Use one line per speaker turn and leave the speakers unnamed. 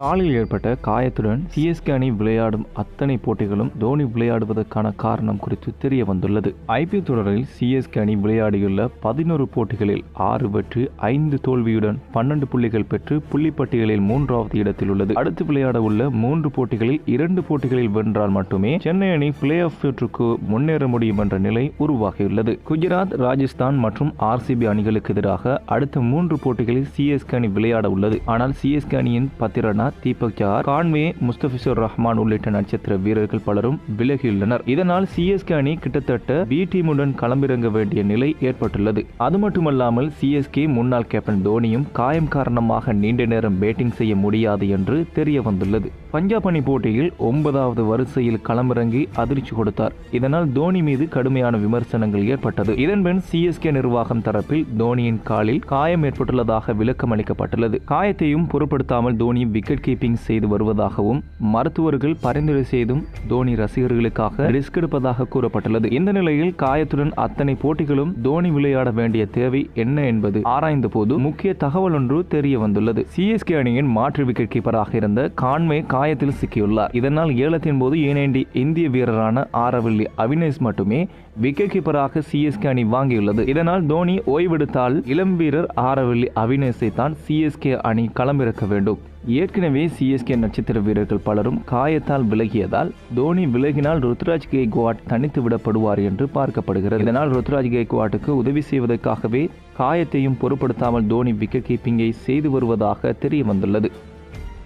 காலில் ஏற்பட்ட காயத்துடன் சிஎஸ்கே அணி விளையாடும் அத்தனை போட்டிகளும் தோனி விளையாடுவதற்கான காரணம் குறித்து தெரிய வந்துள்ளது. ஐபிஎல் தொடரில் சிஎஸ்கே அணி விளையாடியுள்ள பதினோரு போட்டிகளில் ஆறு வெற்றி ஐந்து தோல்வியுடன் பன்னெண்டு புள்ளிகள் பெற்று புள்ளிப்பட்டியலில் மூன்றாவது இடத்தில் உள்ளது. அடுத்து விளையாட உள்ள மூன்று போட்டிகளில் இரண்டு போட்டிகளில் வென்றால் மட்டுமே சென்னை அணி பிளே ஆஃப் சுற்றுக்கு முன்னேற முடியும் என்ற நிலை உருவாகியுள்ளது. குஜராத் ராஜஸ்தான் மற்றும் ஆர்சிபி அணிகளுக்கு எதிராக அடுத்த மூன்று போட்டிகளில் சிஎஸ்கே அணி விளையாட உள்ளது. ஆனால் சிஎஸ்கே அணியின் பத்திரனா தீபக் ஜார் கான்வே முஸ்தபிசுர் ரஹ்மான் உள்ளிட்ட நட்சத்திர வீரர்கள் பலரும் விலகியுள்ளனர். இதனால் சிஎஸ்கே அணி கிட்டத்தட்ட பி டீமுடன் களமிறங்க வேண்டிய நிலை ஏற்பட்டுள்ளது. அது மட்டுமல்லாமல் சிஎஸ்கே முன்னாள் கேப்டன் தோனியும் காயம் காரணமாக நீண்ட நேரம் பேட்டிங் செய்ய முடியாது என்று தெரிய வந்துள்ளது. பஞ்சாப் அணி போட்டியில் ஒன்பதாவது வரிசையில் களமிறங்கி அதிர்ச்சி கொடுத்தார். இதனால் தோனி மீது கடுமையான விமர்சனங்கள் ஏற்பட்டது. இதன்பின் சிஎஸ்கே நிர்வாகம் தரப்பில் தோனியின் காலில் காயம் ஏற்பட்டுள்ளதாக விளக்கம் அளிக்கப்பட்டுள்ளது காயத்தையும் பொருட்படுத்தாமல் தோனி விக்கெட் கீப்பிங் செய்து வருவதாகவும் மருத்துவர்கள் பரிந்துரை செய்தும் தோனி ரசிகர்களுக்காக ரிஸ்க் எடுப்பதாக கூறப்பட்டுள்ளது. இந்த நிலையில் காயத்துடன் அத்தனை போட்டிகளும் தோனி விளையாட வேண்டிய தேவை என்ன என்பது ஆராய்ந்த போது முக்கிய தகவல் ஒன்று தெரிய வந்துள்ளது. சிஎஸ்கே அணியின் மாற்று விக்கெட் கீப்பராக இருந்த கான்வே காயத்தில் சிக்கியுள்ளார். இதனால் ஏலத்தின் போது ஏனேண்டி இந்திய வீரரான ஆரவல்லி அவினேஷ் மட்டுமே விக்கெட் கீப்பராக சிஎஸ்கே அணி வாங்கியுள்ளது. இதனால் தோனி ஓய்வெடுத்தால் இளம் வீரர் ஆரவல்லி அவினேஷை தான் சிஎஸ்கே அணி களமிறக்க வேண்டும். ஏற்கனவே சிஎஸ்கே நட்சத்திர வீரர்கள் பலரும் காயத்தால் விலகியதால் தோனி விலகினால் ருத்ராஜ் கேக்வாட் தனித்து விடப்படுவார் என்று பார்க்கப்படுகிறது. இதனால் ருத்ராஜ் கேக்வாட்டுக்கு உதவி செய்வதற்காகவே காயத்தையும் பொருட்படுத்தாமல் தோனி விக்கெட் கீப்பிங்கை செய்து வருவதாக தெரிய வந்துள்ளது